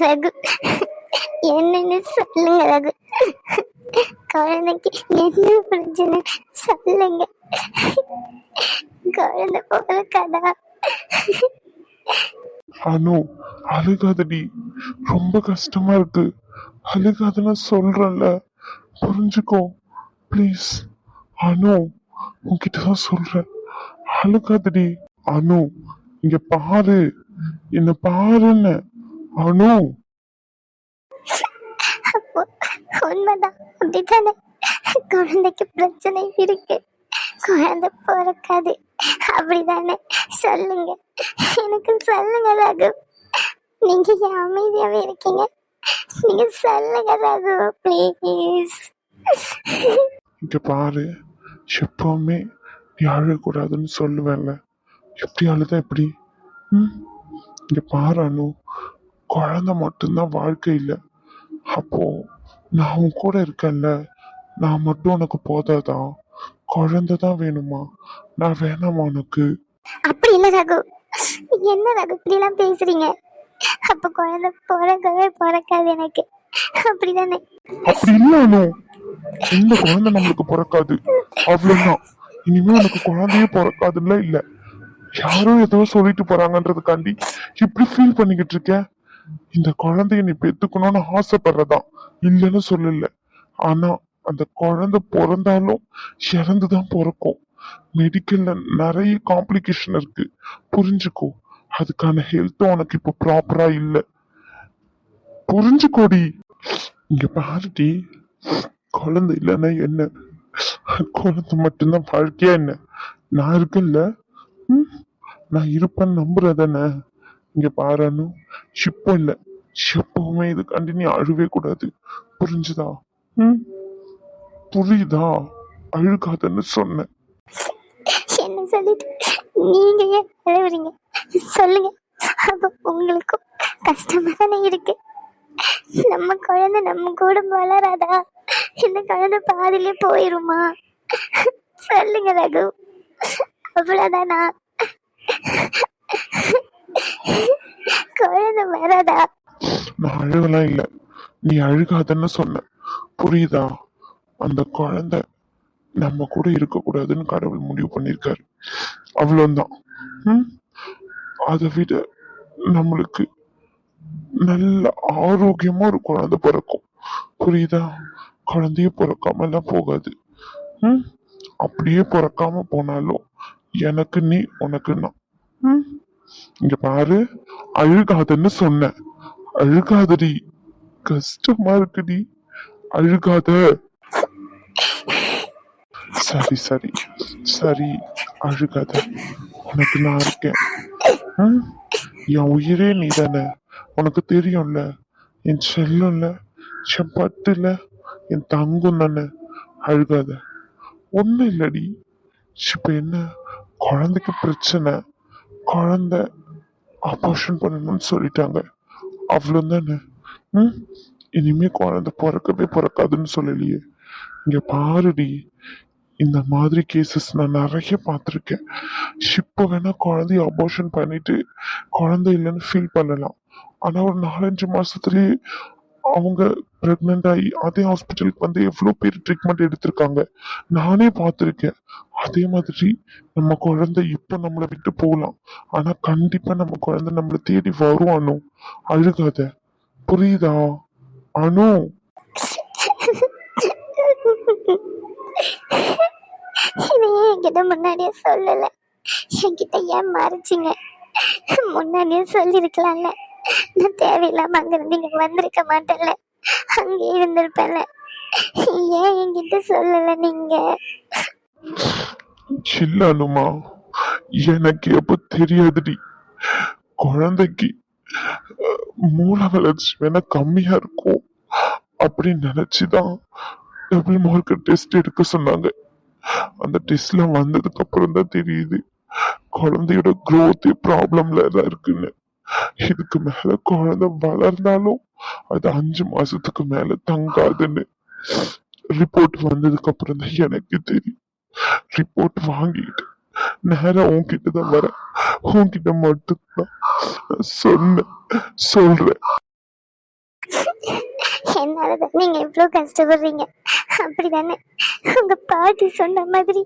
ரகு. என்னன்னு சொல்லுங்க ரகு. குழந்தைக்கு என்ன பிரச்சனை சொல்லுங்க. குழந்தை பிறக்காதா அனு அழுகாதடி. ரொம்ப கஷ்டமா இருக்கு. அழுகாதுன்னு சொல்றேன்ல. புரிஞ்சுக்கோ. ப்ளீஸ் அனு உன்கிட்ட தான் சொல்றேன். அழுகாதடி. அனு இங்க பாரு. என்ன பாருன்னு. அனு உண்மைதான். அப்படித்தானே? குழந்தைக்கு பிரச்சனை இருக்கு. குழந்தை பிறக்காது. அப்படிதானே? சொல்லுங்க. எனக்கு சொல்லுங்க ரகு. நீங்க ஏன் அமைதியாவே இருக்கீங்க? நீங்க சொல்லுங்க ரகு ப்ளீஸ் இங்க பாரு. எப்பவுமே நீ அழக்கூடாதுன்னு சொல்லுவேன்ல. எப்படி அழுத எப்படி ம்? இங்க பாரு அனு. குழந்தை மட்டும்தான் வாழ்க்கை இல்லை அப்போ நான் உன் கூட இருக்கேன்ல. நான் மட்டும் உனக்கு போதாதா? குழந்தை தான் வேணுமா? நான் வேணாமா உனக்கு? அப்படி இல்ல ரகு. என்ன ரகு இப்படிலாம் பேசுறீங்க? அப்ப குழந்தை பிறக்கவே பிறக்காது எனக்கு. அப்படிதானே. அப்படி இல்ல அனு. இந்த குழந்தை நம்மளுக்கு பிறக்காது? அவ்வளவுதான். இனிமே உனக்கு குழந்தையே பிறக்காதுல்ல இல்ல. யாரோ ஏதோ சொல்லிட்டு போறாங்கன்றதுக்காண்டி இப்படி ஃபீல் பண்ணிக்கிட்டு இருக்க? இந்த குழந்தைய நீ பெத்துக்கணும்னு ஆசைப்படுறதான். இல்லைன்னு சொல்லல. ஆனா அந்த குழந்தை பிறந்தாலும் இறந்துதான் பிறக்கும். மெடிக்கல்ல நிறைய காம்ப்ளிகேஷன் இருக்கு. புரிஞ்சுக்கோ. அதுக்கான ஹெல்த் உனக்கு இப்ப ப்ராப்பரா இல்ல. புரிஞ்சுக்கோடி. இங்க பாருடி. குழந்தை இல்லைன்னா என்ன? குழந்தை மட்டும்தான் வாழ்க்கையா என்ன? நான் இருக்குல்ல நான் இருப்பேன்னு நம்புறதானே இங்க பாருன்னு இப்போ இல்ல. எப்பவுமே இது கண்டினியூ அழுவே கூடாது. புரிஞ்சுதா? ம். புரியுதா? அழுகாதன்னு சொன்னேன். என்ன சொல்லிட்டு? நீங்க ஏன் அழுவுறீங்க? சொல்லுங்க. அப்ப உங்களுக்கும் கஷ்டமா தானே இருக்கு. நம்ம குழந்தை நம்ம கூட வளராதா? இந்த குழந்தை பாதியிலே போயிருமா? சொல்லுங்க ரகு. அவ்வளவுதானா? குழந்தை வராதா நான் அழுகலாம் இல்ல. நீ அழுகாதன்னு சொன்ன புரியுதா? அந்த குழந்தை நம்ம கூட இருக்கக்கூடாதுன்னு கடவுள் முடிவு பண்ணியிருக்காரு. அவ்வளவுதான். அதை விட நம்மளுக்கு நல்ல ஆரோக்கியமா ஒரு குழந்தை பிறக்கும். புரியுதா? குழந்தைய பிறக்காம எல்லாம் போகாது. ம்? அப்படியே பிறக்காம போனாலும் எனக்கு நீ உனக்கு நான் ம்? இங்க பாரு அழுகாதன்னு சொன்னேன் அழுகாதடி கஷ்டமா இருக்குடி. அழுகாத. சரி சரி சரி அழுகாத. உனக்கு நான் இருக்கேன். ம்? என் உயிரே நீ தானே உனக்கு தெரியும்ல? என் செல்லம்ல? என் பட்டுல? என் தங்கம் தானே? அழுகாத. ஒண்ணும் இல்லடி. இப்ப என்ன? குழந்தைக்கு பிரச்சனை. குழந்தை ஆபரேஷன் பண்ணணும்னு சொல்லிட்டாங்க. அவ்வளவுதானே ம்? இனிமே குழந்தை பிறக்கவே பிறக்காதுன்னு சொல்லலையே. இங்க பாருடி இந்த மாதிரி கேசஸ் நான் நிறைய பார்த்துருக்கேன். இப்போ வேணா குழந்தைய அபோஷன் பண்ணிட்டு குழந்தை இல்லைன்னு ஃபீல் பண்ணலாம். ஆனா ஒரு நாலஞ்சு மாசத்துலயே அவங்க பிரெக்னென்ட் ஆகி அதே ஹாஸ்பிட்டலுக்கு வந்து எவ்வளோ பேர் ட்ரீட்மெண்ட் எடுத்திருக்காங்க. நானே பார்த்துருக்கேன். அதே மாதிரி நம்ம குழந்தை இப்போ நம்மளை விட்டு போகலாம். ஆனால் கண்டிப்பாக நம்ம குழந்தை நம்மளை தேடி வரும் அனு அழுகாத. புரியுதா? அனு? என்கிட்ட முன்னாடியே சொல்லல? என்கிட்ட ஏன் மறைச்சிங்க? முன்னாடியே சொல்லியிருக்கலாம்ல. நான் தேவையில்லாம அங்கிருந்து இங்க வந்திருக்க மாட்டேன்ல. அங்கே இருந்திருப்பேன்ல. ஏன் என்கிட்ட சொல்லல நீங்க? இல்ல எனக்கு எப்ப தெரியாதுடி. குழந்தைக்கு மூல மூளை வளர்ச்சி வேணா கம்மியா இருக்கும். அப்படின்னு நினைச்சுதான் டபுள் மார்க் டெஸ்ட் எடுக்க சொன்னாங்க. அந்த டெஸ்ட்ல வந்ததுக்கு அப்புறம் தான் தெரியுது. குழந்தையோட growth ப்ராப்ளம்ல தான் இருக்குன்னு. இதுக்கு மேல குழந்தை வளர்ந்தாலும் அது அஞ்சு மாசத்துக்கு மேல தங்காதுன்னு ரிப்போர்ட் வந்ததுக்கு அப்புறம் தான் எனக்கு தெரியும். ரிப்போர்ட் வாங்கிட்டு நேரா உன்கிட்ட தான் வரேன். உன்கிட்ட மட்டும்தான் நான் சொன்னேன் சொல்றேன். என்னாலதான் நீங்க இவ்வளோ கஷ்டப்படுறீங்க? அப்படிதானே? உங்க பாட்டி சொன்ன மாதிரி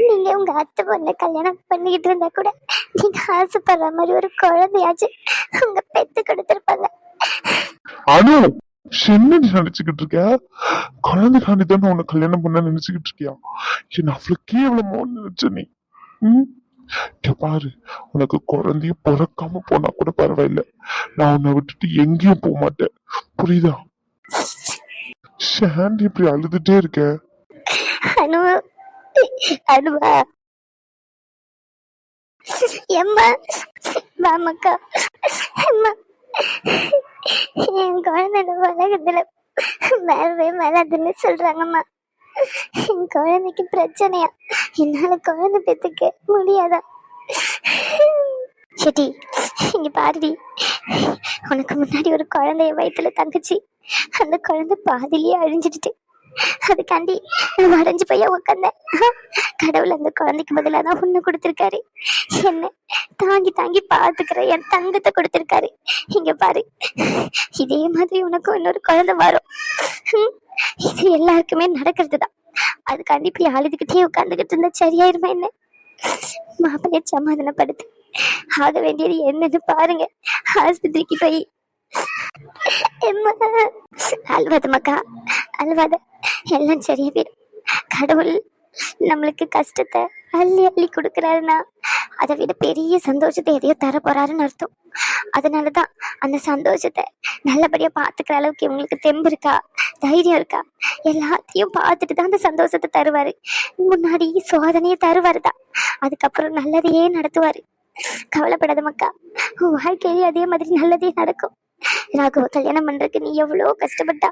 நீங்க உங்க அத்தை பொண்ணை கல்யாணம் பண்ணிக்கிட்டு இருந்தா கூட நீங்க ஆசைப்படுற மாதிரி ஒரு குழந்தையாச்சும் உங்க பெத்து கொடுத்திருப்பாங்க. அனு என்ன நீ நினைச்சுக்கிட்டு இருக்க? குழந்தைக்காண்டி தானே உன்னை கல்யாணம் பண்ண நினைச்சுக்கிட்டு இருக்கியா? என்ன அவ்வளவு கேவலமோ நினைச்ச நீ? ம்? பாரு உனக்கு குழந்தைய பிறக்காம போனா கூட பரவாயில்ல. நான் உன்னை விட்டுட்டு எங்கேயும் போக மாட்டேன். புரியுதா? ஷாண்டி இப்படி அழுதுட்டே இருக்க? அனு அனுவா. எம்மா வாமக்கா அம்மா என் குழந்தை இந்த உலகத்துல மேலவே மேலாதுன்னு சொல்றாங்கம்மா. என் குழந்தைக்கு பிரச்சனையா? என்னால குழந்தை பெத்துக்க முடியாதா? செட்டி இங்க பாருடி. உனக்கு முன்னாடி ஒரு குழந்தைய வயித்துல தங்கச்சி. அந்த குழந்தை பாதிலேயே அழிஞ்சிடுச்சு. அதுக்காண்டி நான் வரைஞ்சு போய் உட்காந்தேன் கடவுள் அந்த குழந்தைக்கு பதிலாக தான் ஒன்று கொடுத்துருக்காரு. என்ன தாங்கி தாங்கி பாத்துக்கிற என் தங்கத்தை கொடுத்துருக்காரு. இங்க பாரு இதே மாதிரி உனக்கு இன்னொரு குழந்தை வரும். இது எல்லாருக்குமே நடக்கிறது தான் அதுக்காண்டி இப்படி அழுதுகிட்டே உட்காந்துக்கிட்டு இருந்தா சரியாயிருமா என்ன? மாப்பிள்ளைய சமாதானப்படுத்து. ஆக வேண்டியது என்னன்னு பாருங்க. ஆஸ்பத்திரிக்கு போய் எம்மா அழுவாத மக்கா அழுவாத. எல்லாம் சரியா போயிடும். கடவுள் நம்மளுக்கு கஷ்டத்தை அள்ளி அள்ளி கொடுக்குறாருன்னா அதை விட பெரிய சந்தோஷத்தை எதையோ தர போறாருன்னு அர்த்தம். அதனாலதான் அந்த சந்தோஷத்தை நல்லபடியா பார்த்துக்கிற அளவுக்கு இவங்களுக்கு தெம்பு இருக்கா? தைரியம் இருக்கா? எல்லாத்தையும் பார்த்துட்டு தான் அந்த சந்தோஷத்தை தருவாரு. முன்னாடி சோதனையை தருவார் தான். அதுக்கப்புறம் நல்லதையே நடத்துவாரு. கவலைப்படாத மக்கா வாழ்க்கையிலேயே அதே மாதிரி நல்லதே நடக்கும். ராகுவ கல்யாணம் பண்றதுக்கு நீ எவ்வளோ கஷ்டப்பட்டா?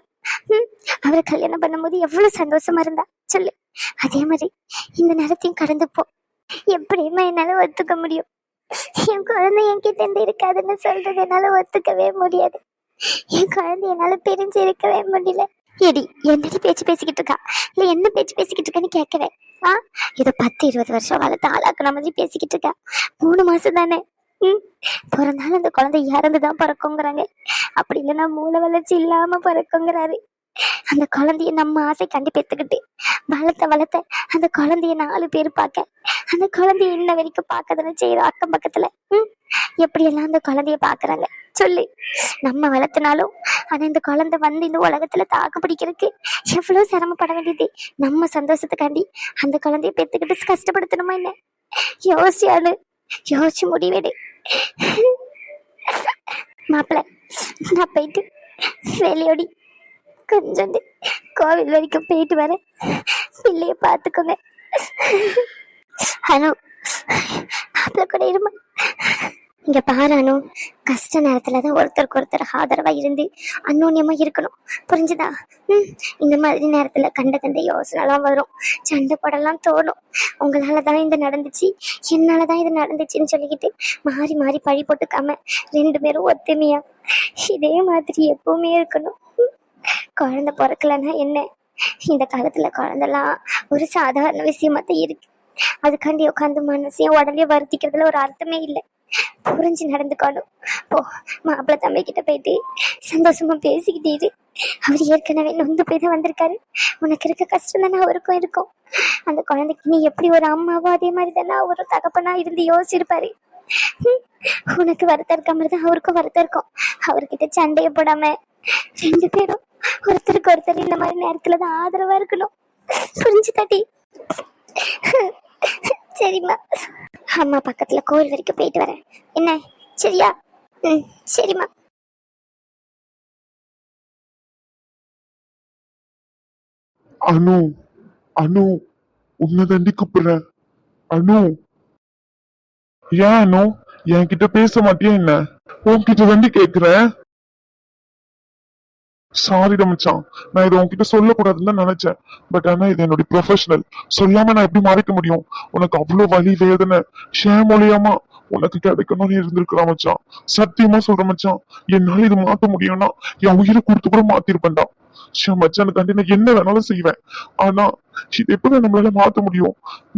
அவரை கல்யாணம் பண்ணும்போது எவ்வளவு சந்தோஷமா இருந்தா? சொல்லு. அதே மாதிரி இந்த நேரத்தையும் கடந்து போ. எப்படியுமா என்னால ஒத்துக்க முடியும்? என் குழந்தை என்கிட்ட இருந்து இருக்காதுன்னு சொல்றது என்னால ஒத்துக்கவே முடியாது. என் குழந்தை என்னால பிரிஞ்சு இருக்கவே முடியல. எடி என்னடி பேச்சு பேசிக்கிட்டு இருக்கா? இல்ல என்ன பேச்சு பேசிக்கிட்டு இருக்கேன்னு கேட்கவே ஆ? இதை பத்து இருபது வருஷம் வளர்த்து ஆளாக்குன மாதிரி பேசிக்கிட்டு இருக்கா? மூணு மாசம் தானே? பிறந்தாலும் அந்த குழந்தை இறந்துதான் பிறக்குங்கிறாங்க. அப்படி இல்லைன்னா மூளை வளர்ச்சி இல்லாம பிறக்குங்கிறாரு. அந்த குழந்தைய நம்ம ஆசை கண்டு பெத்துக்கிட்டு வளர்த்த வளர்த்த அந்த குழந்தைய நாலு பேர் பார்க்க அந்த குழந்தைய இன்ன வரைக்கும் பார்க்கதான செய்யறோம் அக்கம் பக்கத்துல ம் எப்படி எல்லாம் அந்த குழந்தைய பாக்குறாங்க சொல்லு. நம்ம வளர்த்தினாலும் ஆனா இந்த குழந்தை வந்து இந்த உலகத்துல தாக்கு பிடிக்கிறதுக்கு எவ்வளவு சிரமப்பட வேண்டியது? நம்ம சந்தோஷத்துக்காண்டி அந்த குழந்தைய பெத்துக்கிட்டு கஷ்டப்படுத்தணுமா என்ன? யோசிச்சு யோசிச்சு முடிவெடு. மாப்பிள்ள நான் போயிட்டு வெளியோடி. கொஞ்சோண்டு கோவில் வரைக்கும் போயிட்டு வரேன். பிள்ளைய பார்த்துக்கோங்க. அனு மாப்பிள்ள கூட இருமா? இங்க பாரு அனு. கஷ்ட நேரத்துல தான் ஒருத்தருக்கு ஒருத்தர் ஆதரவா இருந்து அன்னோன்யமா இருக்கணும். புரிஞ்சுதா? ம். இந்த மாதிரி நேரத்துல கண்ட கண்ட யோசனைலாம் வரும். சண்டை போடலாம் தோணும். உங்களால தான் இது நடந்துச்சு. என்னால தான் இது நடந்துச்சுன்னு சொல்லிக்கிட்டு மாறி மாறி பழி போட்டுக்காம ரெண்டு பேரும் ஒத்துமையா இதே மாதிரி எப்பவுமே இருக்கணும். குழந்தை பிறக்கலன்னா என்ன? இந்த காலத்துல குழந்தைலாம் ஒரு சாதாரண விஷயமா தான் இருக்கு. அதுக்காண்டி உட்காந்து மனசையும் உடனே வருத்திக்கிறதுல ஒரு அர்த்தமே இல்லை. புரிஞ்சு நடந்துக்கணும். போ மாப்பிள்ள தம்பி கிட்ட போயிட்டு சந்தோஷமா பேசிக்கிட்டே இரு. அவர் ஏற்கனவே நொந்து போய் தான் வந்திருக்காரு. உனக்கு இருக்க கஷ்டம் தானே அவருக்கும் இருக்கும். அந்த குழந்தைக்கு நீ எப்படி ஒரு அம்மாவோ அதே மாதிரி தானே ஒரு தகப்பனா இருந்து யோசிச்சிருப்பாரு. உனக்கு வருத்தம் இருக்க மாதிரி தான் அவருக்கும் வருத்தம் இருக்கும். அவர்கிட்ட சண்டையை போடாம ரெண்டு பேரும் ஒருத்தருக்கு ஒருத்தர் இந்த மாதிரி நேரத்துல தான் ஆதரவா இருக்கணும். புரிஞ்சு தட்டி சரிம்மா. அம்மா பக்கத்துல கோயில் வரைக்கும் போயிட்டு வரேன். என்ன? சரியா? ம் சரிம்மா. அனு அனு உன்னை தண்டி கூப்பிடுறேன். அனு. ஏன் அனு? என்கிட்ட பேச மாட்டியா என்ன? உன்கிட்ட தண்டி கேக்குறேன். சாரிடா மச்சான். நான் இதை உன்கிட்ட சொல்லக்கூடாதுன்னு தான் நினைச்சேன். பட் ஆனா இது என்னுடைய ப்ரொஃபஷனல் சொல்லாம நான் எப்படி மறைக்க முடியும்? உனக்கு அவ்வளவு வலி வேதனை ஷே மூலியமா உனக்கு கிடைக்கணும்னு இருந்திருக்கிறா மச்சான். சத்தியமா சொல்ற மச்சான். என்னால இது மாத்த முடியும்னா என் உயிரை கொடுத்து கூட மாத்திருப்பேன்டா. மச்சானுக்காண்டி நான் என்ன வேணாலும் செய்வேன். ஆனா இது எப்படி நம்மளால மாத்த முடியும்?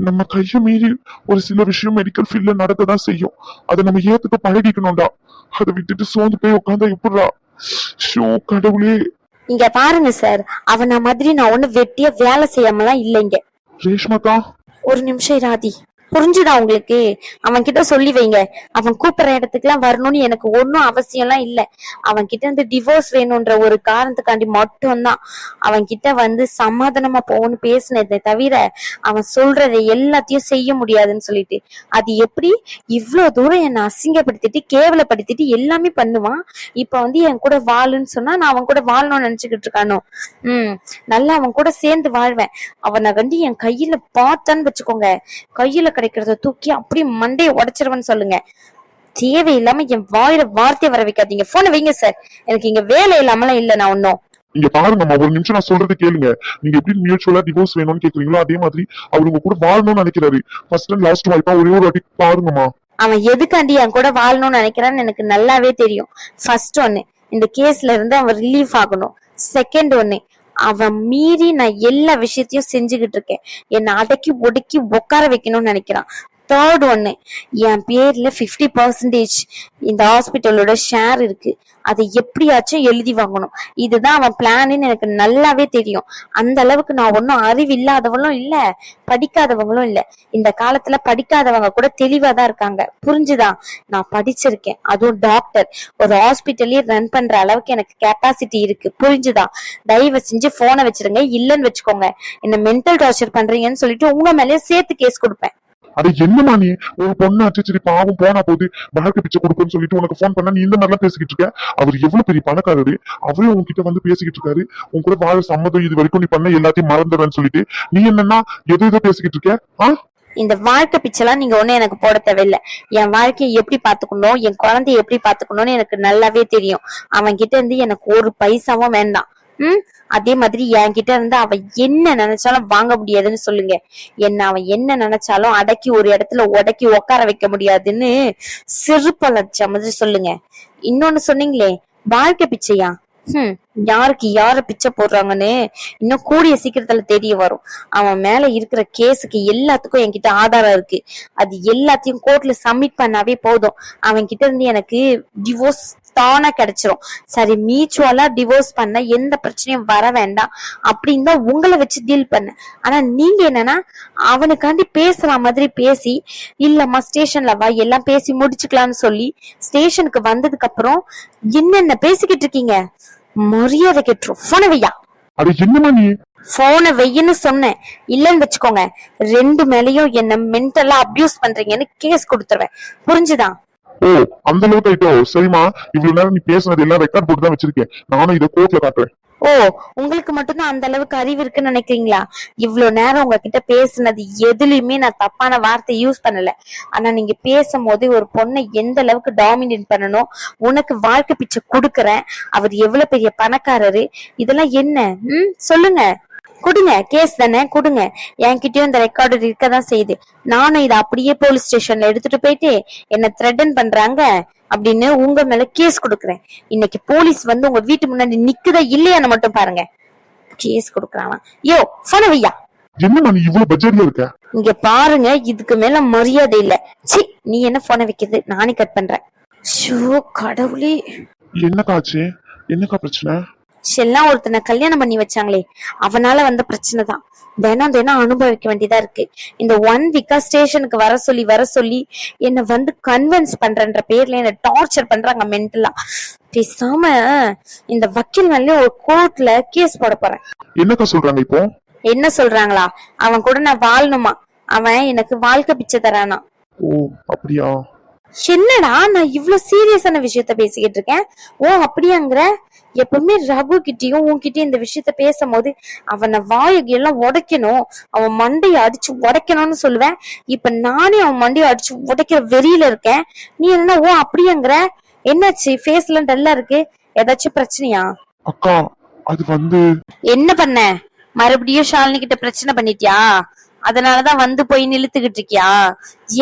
நம்ம கையை மீறி ஒரு சில விஷயம் மெடிக்கல் ஃபீல்ட்ல நடக்கதான் செய்யும். அதை நம்ம ஏத்துக்க பழகிக்கணும்டா. அதை விட்டுட்டு சோர்ந்து போய் உட்காந்தா எப்படிடா? ஷோ கடவுளே. இங்க பாருங்க சார் அவன மாதிரி நான் ஒண்ணு வெட்டியா வேலை செய்யாமலாம் இல்லைங்க ரேஷ்மாக்கா. ஒரு நிமிஷம் இராதி. புரிஞ்சுதா உங்களுக்கு? அவன் கிட்ட சொல்லி வைங்க. அவன் கூப்பிடுற இடத்துக்குலாம் வரணும்னு எனக்கு ஒன்னும் அவசியம்லாம் இல்ல. அவன் கிட்ட இருந்து டிவோர்ஸ் வேணும்ன்ற ஒரு காரணத்துக்காண்டி மட்டும்தான் அவன் கிட்ட வந்து சமாதானமா போகணும்னு பேசினதை தவிர அவன் சொல்றதை எல்லாத்தையும் செய்ய முடியாதுன்னு சொல்லிட்டு. அது எப்படி? இவ்வளவு தூரம் என்னை அசிங்கப்படுத்திட்டு கேவலப்படுத்திட்டு எல்லாமே பண்ணுவான். இப்ப வந்து என் கூட வாழுன்னு சொன்னா நான் அவன் கூட வாழணும்னு நினைச்சுக்கிட்டு இருக்கானோ? உம் நல்லா அவன் கூட சேர்ந்து வாழ்வேன். அவனை வந்து என் கையில பார்த்தான்னு வச்சுக்கோங்க. கையில கிடைக்கிறத தூக்கி அப்படியே மண்டையை உடைச்சிருவேன்னு சொல்லுங்க. தேவையில்லாம என் வாயில வார்த்தையை வர வைக்காதீங்க. போனை வைங்க சார் எனக்கு இங்க வேலை இல்லாமலாம் இல்ல நான் ஒன்னும் இங்க பாருங்கம்மா ஒரு நிமிஷம் நான் சொல்றது கேளுங்க. நீங்க எப்படி மியூச்சுவலா டிவோர்ஸ் வேணும்னு கேக்குறீங்களோ அதே மாதிரி அவர் உங்க கூட வாழணும்னு நினைக்கிறாரு. ஃபர்ஸ்ட் அண்ட் லாஸ்ட் வாய்ப்பா ஒரே ஒரு வாட்டி பாருங்கம்மா அவன் எதுக்காண்டி என் கூட வாழணும்னு நினைக்கிறான்னு எனக்கு நல்லாவே தெரியும். ஃபர்ஸ்ட் ஒண்ணு இந்த கேஸ்ல இருந்து அவன் ரிலீஃப் ஆகணும். செகண்ட் ஒண்ணு அவன் மீறி நான் எல்லா விஷயத்தையும் செஞ்சுக்கிட்டு இருக்கேன். என்னை அடக்கி ஒடுக்கி உட்கார வைக்கணும்னு நினைக்கிறான். தேர்ட் ஒன்று என் பேர்ல 50% பர்சன்டேஜ் இந்த ஹாஸ்பிட்டலோட ஷேர் இருக்கு. அதை எப்படியாச்சும் எழுதி வாங்கணும். இதுதான் அவன் பிளான்னு எனக்கு நல்லாவே தெரியும். அந்த அளவுக்கு நான் ஒன்னும் அறிவு இல்லாதவங்களும் இல்ல படிக்காதவங்களும் இல்ல. இந்த காலத்துல படிக்காதவங்க கூட தெளிவா தான் இருக்காங்க. புரிஞ்சுதா? நான் படிச்சிருக்கேன். அதுவும் டாக்டர் ஒரு ஹாஸ்பிட்டலே ரன் பண்ற அளவுக்கு எனக்கு கெப்பாசிட்டி இருக்கு. புரிஞ்சுதான் தயவு செஞ்சு போனை வச்சிருங்க. இல்லைன்னு வச்சுக்கோங்க. என்ன மென்டல் டார்ச்சர் பண்றீங்கன்னு சொல்லிட்டு உங்க மேலேயே சேர்த்து கேஸ் கொடுப்பேன். அது என்னமா நீ ஒரு பொண்ணு சரி பாவம் போனா போது வாழ்க்கை பிச்சை கொடுப்பேன்னு சொல்லிட்டு உனக்கு ஃபோன் பண்ணா நீ இந்த மாதிரிலாம் பேசிக்கிட்டு இருக்க? அவர் எவ்வளவு பெரிய பணக்காரரு. அவரே உன்கிட்ட வந்து பேசிக்கிட்டு இருக்காரு. உன் கூட வாழ சம்மதம் இது வரைக்கும் நீ பண்ண எல்லாத்தையும் மறந்துடுறேன்னு சொல்லிட்டு. நீ என்னன்னா எது எதோ பேசிக்கிட்டு இருக்க? ஆ? இந்த வாழ்க்கை பிச்செல்லாம் நீங்க ஒண்ணு எனக்கு போட தேவையில்லை. என் வாழ்க்கையை எப்படி பாத்துக்கணும் என் குழந்தைய எப்படி பாத்துக்கணும்னு எனக்கு நல்லாவே தெரியும். அவன் கிட்ட இருந்து எனக்கு ஒரு பைசாவும் வேண்டாம். ம் அதே மாதிரி என்கிட்ட இருந்து அவன் என்ன நினைச்சாலும் வாங்க முடியாதுன்னு சொல்லுங்க. என்ன அவன் என்ன நினைச்சாலும் அடக்கி ஒரு இடத்துல உடக்கி உட்கார வைக்க முடியாதுன்னு சிறுப்பல மாதிரி சொல்லுங்க. இன்னொன்னு சொன்னீங்களே வாழ்க்கை பிச்சையா? ஹம் யாருக்கு யாரு பிச்சை போடுறாங்கன்னு இன்னும் கூடிய சீக்கிரத்துல தெரிய வரும். அவன் மேல இருக்கிற கேஸுக்கு எல்லாத்துக்கும் என்கிட்ட ஆதாரம் இருக்கு. அது எல்லாத்தையும் கோர்ட்ல சப்மிட் பண்ணாவே போதும். அவன் கிட்ட இருந்து எனக்கு டிவோர்ஸ் தானா கிடைச்சிரும். சரி மியூச்சுவலா டிவோர்ஸ் பண்ண எந்த பிரச்சனையும் வர வேண்டாம். அப்படின்னு தான் உங்களை வச்சு டீல் பண்ண. ஆனா நீங்க என்னன்னா அவனுக்காண்டி பேசுற மாதிரி பேசி இல்லம்மா ஸ்டேஷன்ல வா எல்லாம் பேசி முடிச்சுக்கலாம்னு சொல்லி ஸ்டேஷனுக்கு வந்ததுக்கு அப்புறம் என்னென்ன பேசிக்கிட்டு இருக்கீங்க? மரியாதை கெட்டுரும். போன வையா? அது என்னம்மா நீ? போனை வெய்யன்னு சொன்னேன். இல்லன்னு வச்சுக்கோங்க ரெண்டு மேலயும் என்ன மென்டலா அபியூஸ் பண்றீங்கன்னு கேஸ் கொடுத்துருவேன். புரிஞ்சுதா? ஓ அந்த அளவுக்கு ஆயிட்டோ? சரிம்மா இவ்வளவு நேரம் நீ பேசினது எல்லாம் ரெக்கார்ட் போட்டு தான் வச்சிருக்கேன். நானும் இதை கோர்ட்ல காட்டுறேன். ஓ உங்களுக்கு மட்டும்தான் அந்த அளவுக்கு அறிவு இருக்குன்னு நினைக்கிறீங்களா? இவ்வளவு நேரம் உங்ககிட்ட பேசுனது எதுலயுமே நான் தப்பான வார்த்தை யூஸ் பண்ணல. ஆனா நீங்க பேசும்போது ஒரு பொண்ணை எந்த அளவுக்கு டாமினேட் பண்ணணும் உனக்கு வாழ்க்கை பிச்சை கொடுக்கறேன் அவர் எவ்வளவு பெரிய பணக்காரரு இதெல்லாம் என்ன? ம் சொல்லுங்க. கொடுங்க கேஸ் தானே கொடுங்க. என்கிட்டயும் இந்த ரெக்கார்டு இருக்கதான் செய்யுது. நானும் இதை அப்படியே போலீஸ் ஸ்டேஷன்ல எடுத்துட்டு போயிட்டு என்ன த்ரெட்டன் பண்றாங்க அப்படின்னு உங்க மேல கேஸ் கொடுக்குறேன். இன்னைக்கு போலீஸ் வந்து உங்க வீட்டு முன்னாடி நிக்குதா இல்லையான்னு மட்டும் பாருங்க. கேஸ் கொடுக்குறாங்க யோ போன வையா என்னம்மா நீ இவ்வளவு பட்ஜெட்ல இருக்க? இங்க பாருங்க இதுக்கு மேல மரியாதை இல்ல. சி நீ என்ன போன வைக்கிறது? நானே கட் பண்றேன். ஷோ கடவுளே. என்னக்கா ஆச்சு? என்னக்கா பிரச்சனை? எல்லாம் ஒருத்தனை கல்யாணம் பண்ணி வச்சாங்களே அவனால வந்த பிரச்சனை தான். தினம் தினம் அனுபவிக்க வேண்டியதா இருக்கு. இந்த ஒன் வீக்கா ஸ்டேஷனுக்கு வர சொல்லி வர சொல்லி என்ன வந்து கன்வின்ஸ் பண்றன்ற பேர்ல என்ன டார்ச்சர் பண்றாங்க மென்டலா பேசாம இந்த வக்கீல் மேலே ஒரு கோர்ட்ல கேஸ் போட போறேன். என்னக்கா சொல்றாங்க இப்போ? என்ன சொல்றாங்களா? அவன் கூட நான் வாழணுமா? அவன் எனக்கு வாழ்க்கை பிச்சை தரானா? ஓ அப்படியா? என்னடா நான் இவ்ளோ சீரியஸான விஷயத்த பேசிக்கிட்டு இருக்கேன்? ஓ அப்படியாங்கிற? எப்பவுமே ரகு கிட்டயும் உன்கிட்டயும் இந்த விஷயத்த பேசும்போது அவனை வாயை எல்லாம் உடைக்கணும். அவன் மண்டையை அடிச்சு உடைக்கணும்னு சொல்லுவேன். இப்ப நானே அவன் மண்டையை அடிச்சு உடைக்கிற வெறியில இருக்கேன். நீ என்ன ஓ அப்படியாங்கிற? என்னாச்சு? ஃபேஸ்ல டல்லா இருக்கு. ஏதாச்சும் பிரச்சனையா? அக்கா அது வந்து என்ன பண்ண? மறுபடியும் ஷாலினி கிட்ட பிரச்சனை பண்ணிட்டியா? அதனாலதான் வந்து போய் நிலுத்துக்கிட்டு இருக்கியா?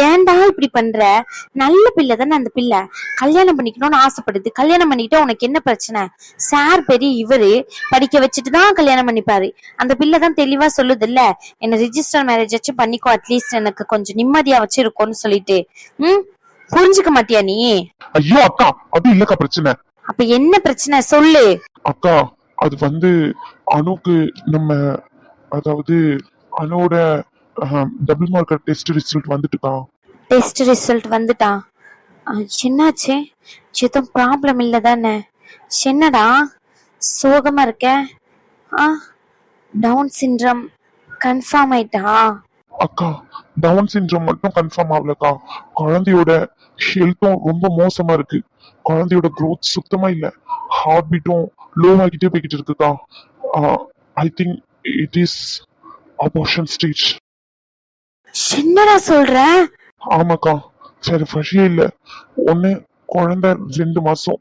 ஏன்டா இப்படி பண்ற? நல்ல பிள்ளை தானே அந்த பிள்ளை. கல்யாணம் பண்ணிக்கணும்னு ஆசைப்படுது. கல்யாணம் பண்ணிக்கிட்டா உனக்கு என்ன பிரச்சனை? சார் பெரிய இவரு. படிக்க வச்சுட்டு தான் கல்யாணம் பண்ணிப்பாரு. அந்த பிள்ளை தான் தெளிவா சொல்லுது இல்ல என்ன ரிஜிஸ்டர் மேரேஜ் ஆச்சும் பண்ணிக்கோ அட்லீஸ்ட் எனக்கு கொஞ்சம் நிம்மதியா வச்சிருக்கோன்னு சொல்லிட்டு. ம்? புரிஞ்சுக்க மாட்டியா நீ? ஐயோ அக்கா அது இல்லக்கா பிரச்சனை. அப்ப என்ன பிரச்சனை? சொல்லு. அக்கா அது வந்து அணுக்கு நம்ம அதாவது அணுவோட டபுள் மார்க்கர் டெஸ்ட் ரிசல்ட் வந்துட்டுக்கா. டெஸ்ட் ரிசல்ட் வந்துட்டா. என்னாச்சு? எதுவும் ப்ராப்ளம் இல்லை தானே. என்னடா? சோகமா இருக்க? ஆ டவுன் சிண்ட்ரம் கன்ஃபார்ம் ஆயிட்டா? அக்கா டவுன் சிண்ட்ரோம் மட்டும் கன்ஃபார்ம் ஆகலக்கா. குழந்தையோட ஹெல்த்தும் ரொம்ப மோசமா இருக்கு. குழந்தையோட growth சுத்தமா இல்ல. ஹார்ட் பீட்டும் லோ ஆகிட்டே போய்கிட்டு இருக்குக்கா. I think it is abortion stage என்னடா சொல்ற? ஆமாக்கா. சரி வழியே இல்ல. ஒண்ணு குழந்தை ரெண்டு மாசம்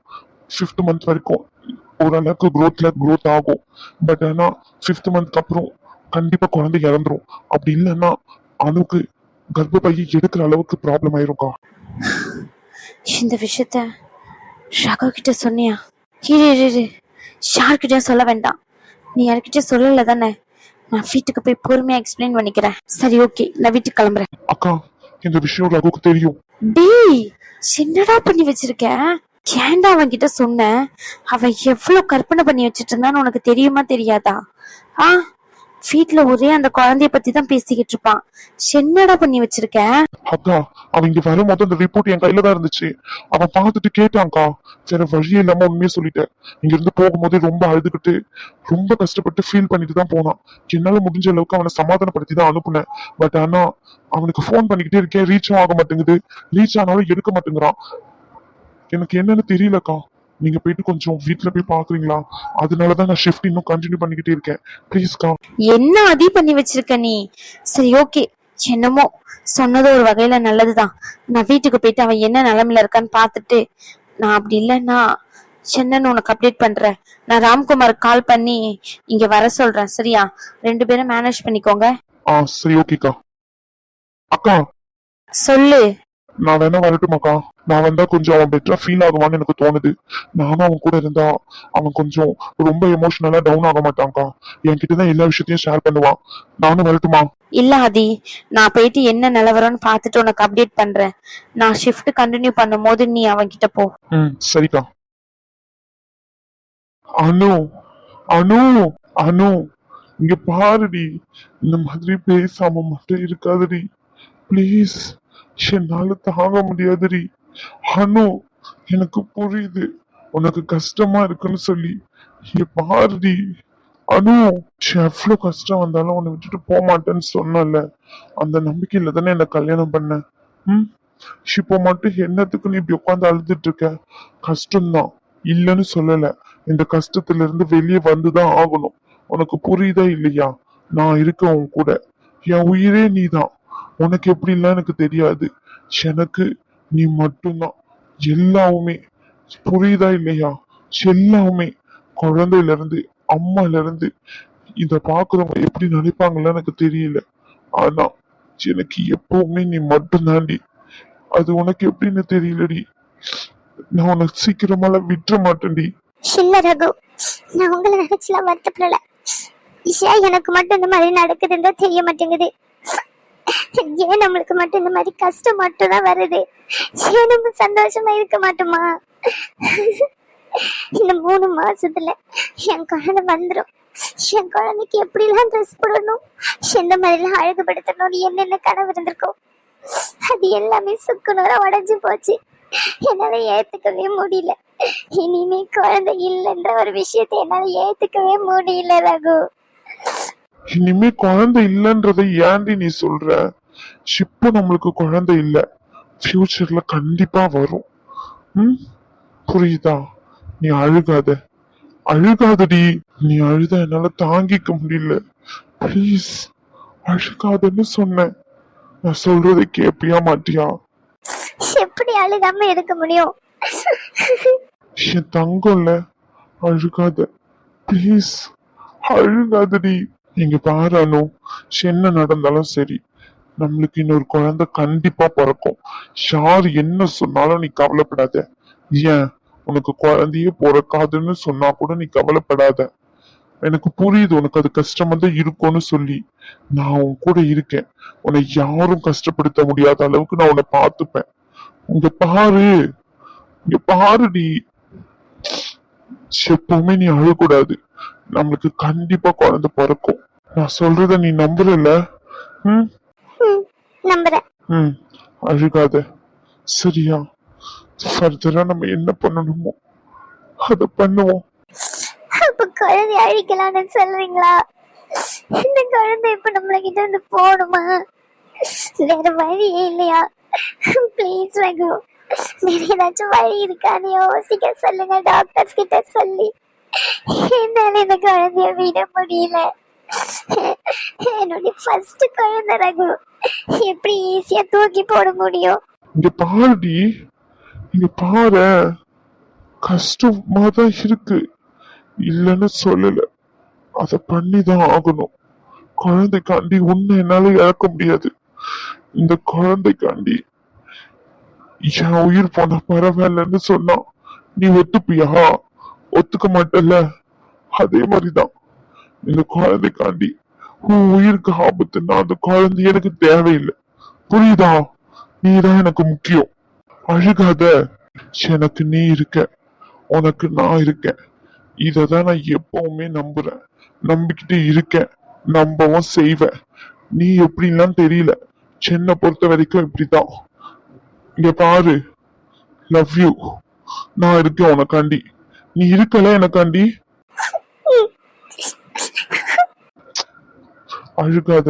ஃபிஃப்த் மந்த் வரைக்கும். ஓரளவுக்கு growthல growth ஆகும். பட் ஆனா ஃபிஃப்த் மந்த்க்கு அப்புறம் கண்டிப்பா குழந்தை இறந்துரும். அப்படி இல்லைன்னா அணுக்கு கர்ப்பப்பையை எடுக்கிற அளவுக்கு ப்ராப்ளம் ஆயிரும்க்கா. இந்த விஷயத்த ரகு கிட்ட சொன்னியா? இரு இரு யார்கிட்டயும் சொல்ல வேண்டாம். நீ யார்கிட்டயும் சொல்லல தானே நான் வீட்டுக்கு போய் பொறுமையா எக்ஸ்பிளைன் பண்ணிக்கிறேன். சரி ஓகே நான் வீட்டுக்கு கிளம்புறேன். அக்கா இந்த விஷயம் ரகுக்கு தெரியும். டேய் என்னடா பண்ணி வச்சிருக்க? ஏன்டா அவன் கிட்ட சொன்ன? அவன் எவ்வளவு கற்பனை பண்ணி வச்சிட்டு இருந்தான்னு உனக்கு தெரியுமா தெரியாதா? ஆ? வீட்ல ஒரே அந்த குழந்தைய பத்தி தான் பேசிக்கிட்டு இருப்பான். என்னடா பண்ணி வச்சிருக்க? அக்கா அவன் இங்க வரும்போது அந்த ரிப்போர்ட் என் கையில தான் இருந்துச்சு. அவன் பார்த்துட்டு கேட்டான்க்கா வேற வழி இல்லாம உண்மையை சொல்லிட்டேன். இங்க இருந்து போகும்போதே ரொம்ப அழுதுகிட்டு ரொம்ப கஷ்டப்பட்டு ஃபீல் பண்ணிட்டு தான் போனான். என்னால முடிஞ்ச அளவுக்கு அவனை சமாதானப்படுத்தி தான் அனுப்புனேன். பட் ஆனா அவனுக்கு ஃபோன் பண்ணிக்கிட்டே இருக்கேன் ரீச்சும் ஆக மாட்டேங்குது. ரீச் ஆனாலும் எடுக்க மாட்டேங்கிறான். எனக்கு என்னன்னு தெரியலக்கா. நீங்க போயிட்டு கொஞ்சம் வீட்ல போய் பாக்குறீங்களா? அதனாலதான் நான் ஷிஃப்ட் இன்னும் கண்டினியூ பண்ணிக்கிட்டே இருக்கேன். ப்ளீஸ்க்கா என்ன அதி பண்ணி வச்சிருக்க நீ? சரி ஓகே என்னமோ சொன்னது ஒரு வகையில நல்லதுதான். நான் வீட்டுக்கு போயிட்டு அவன் என்ன நிலைமையில இருக்கான்னு பார்த்துட்டு நான் அப்படி இல்லைன்னா என்னன்னு உனக்கு அப்டேட் பண்றேன். நான் ராம்குமார் கால் பண்ணி இங்க வர சொல்றேன் சரியா? ரெண்டு பேரும் மேனேஜ் பண்ணிக்கோங்க. ஆ சரி ஓகேக்கா அக்கா. சொல்லு. நான் வேணா வரட்டுமாக்கா? நான் வந்தா கொஞ்சம் அவன் பெட்டரா ஃபீல் ஆகுவான்னு எனக்கு தோணுது. நானும் அவன் கூட இருந்தா அவன் கொஞ்சம் ரொம்ப எமோஷனலா டவுன் ஆக மாட்டான்க்கா. என்கிட்ட தான் எல்லா விஷயத்தையும் ஷேர் பண்ணுவான் நானும் வரட்டுமா? இல்ல ஆதி நான் போயிட்டு என்ன நிலவரம்னு பார்த்துட்டு உனக்கு அப்டேட் பண்றேன். நான் ஷிஃப்ட் கண்டினியூ பண்ணும்போது நீ அவன் கிட்ட போ. ம் சரிக்கா. அனு அனு அனு இங்க பாருடி. இந்த மாதிரி பேசாம மட்டும் இருக்காதடி. ப்ளீஸ் என்னால தாங்க முடியாதுடி. அனு எனக்கு புரியுது. உனக்கு கஷ்டமா இருக்குன்னு சொல்லி. பாரதி அனு எவ்வளவு கஷ்டம் வந்தாலும் உன்னை விட்டுட்டு போக மாட்டேன்னு சொன்னல அந்த நம்பிக்கையில தானே என்ன கல்யாணம் பண்ண. ம்? இப்போ மட்டும் என்னத்துக்கு நீ இப்படி உட்காந்து அழுதுட்டு இருக்க? கஷ்டம்தான். இல்லைன்னு சொல்லல. இந்த கஷ்டத்துல இருந்து வெளியே வந்துதான் ஆகணும். உனக்கு புரியுதா இல்லையா? நான் இருக்கேன் உன் கூட. என் உயிரே நீதான். உனக்கு எப்படி எல்லாம் எனக்கு தெரியாது. எனக்கு நீ மட்டும்தான். எல்லாமே புரியுதா இல்லையா? எல்லாமே குழந்தையில இருந்து அம்மால இருந்து இத பாக்குறவங்க எப்படி நினைப்பாங்கன்னு எனக்கு தெரியல. ஆனா எனக்கு எப்பவுமே நீ மட்டும்தான்டி. அது உனக்கு எப்படின்னு தெரியலடி. நான் உனக்கு சீக்கிரமாலாம் விட்டுற மாட்டேன்டி. இல்ல ரகு நான் உங்களை நினைச்சுலாம் வருத்தப்படல. எனக்கு மட்டும் இந்த மாதிரி நடக்குதுன்னு தெரிய மாட்டேங்குது. ஏன் நம்மளுக்கு மட்டும் இந்த மாதிரி கஷ்டம் மட்டும் தான் வருது? ஏன் நம்ம சந்தோஷமா இருக்க மாட்டோமா? இந்த மூணு மாசத்துல என் குழந்தை வந்துடும் என் குழந்தைக்கு எப்படிலாம் ட்ரெஸ் போடணும்? எந்த மாதிரிலாம் அழகுபடுத்தணும்னு என்னென்ன கனவு இருந்திருக்கும் அது எல்லாமே சுக்குநூறா உடஞ்சு போச்சு. என்னால ஏத்துக்கவே முடியல. இனிமே குழந்தை இல்லைன்ற ஒரு விஷயத்தை என்னால ஏத்துக்கவே முடியல ரகு. இனிமே குழந்தை இல்லைன்றதை ஏன்டி நீ சொல்ற? இப்போ நம்மளுக்கு குழந்தை இல்ல. ஃபியூச்சர்ல கண்டிப்பா வரும். ம்? புரியுதா? நீ அழுகாத. அழுகாதடி. நீ அழுத என்னால தாங்கிக்க முடியல. ப்ளீஸ் அழுகாதன்னு சொன்னேன். நான் சொல்றதை கேப்பியா மாட்டியா? எப்படி அழுகாம இருக்க முடியும்? என் தங்கம்ல அழுகாத. ப்ளீஸ் அழுகாதடி. இங்க பாரு அனு என்ன நடந்தாலும் சரி. நம்மளுக்கு இன்னொரு குழந்தை கண்டிப்பா பிறக்கும். யார் என்ன சொன்னாலும் நீ கவலைப்படாத. ஏன்? உனக்கு குழந்தையே பிறக்காதுன்னு சொன்னா கூட நீ கவலைப்படாத. எனக்கு புரியுது உனக்கு அது கஷ்டமா தான் இருக்கும்னு சொல்லி. நான் உன் கூட இருக்கேன். உன்னை யாரும் கஷ்டப்படுத்த முடியாத அளவுக்கு நான் உன்னை பார்த்துப்பேன். உங்க பாரு. இங்க பாருடி எப்பவுமே நீ அழக்கூடாது நம்மளுக்கு கண்டிப்பா குழந்தை பிறக்கும். நான் சொல்றத நீ நம்புறல ம்? நம்புறேன் ம் அழுகாத. சரியா? ஃபர்தரா நம்ம என்ன பண்ணணுமோ அதை பண்ணுவோம். அப்ப குழந்தை அழிக்கலாம்னு சொல்றீங்களா? இந்த குழந்தை இப்ப நம்மள கிட்ட இருந்து போகணுமா வேற வழியே இல்லையா? ப்ளீஸ் ரகு வேற ஏதாச்சும் வழி இருக்கான்னு யோசிக்க சொல்லுங்க டாக்டர்ஸ் கிட்ட சொல்லி. என்னால இந்த குழந்தைய விட முடியல. என்னுடைய ஃபர்ஸ்ட் குழந்தை ரகு. எப்படி ஈஸியா தூக்கி போட முடியும்? இங்க பாருடி. இங்க பாரு. கஷ்டமா தான் இருக்கு. இல்லைன்னு சொல்லல. அத பண்ணிதான் ஆகணும். குழந்தைக்காண்டி உன்னை என்னால இழக்க முடியாது. இந்த குழந்தைக்காண்டி என் உயிர் போன பரவாயில்லன்னு சொன்னா நீ ஒத்துப்பியா? ஒத்துக்க மாட்டல்ல. அதே மாதிரிதான். இந்த குழந்தைக்காண்டி உன் உயிருக்கு ஆபத்துன்னா அந்த குழந்தை எனக்கு தேவையில்லை. புரியுதா? நீதான் எனக்கு முக்கியம். அழுகாத. எனக்கு நீ இருக்க. உனக்கு நான் இருக்கேன் இததான் நான் எப்பவுமே நம்புறேன். நம்பிக்கிட்டு இருக்கேன் நம்பவும் செய்வேன் நீ எப்படின்லாம் தெரியல. சென்னை பொறுத்த வரைக்கும் இப்படிதான் இங்க பாரு. லவ் யூ நான் இருக்கேன் உனக்காண்டி. நீ இருக்கல எனக்காண்டி? அழுகாத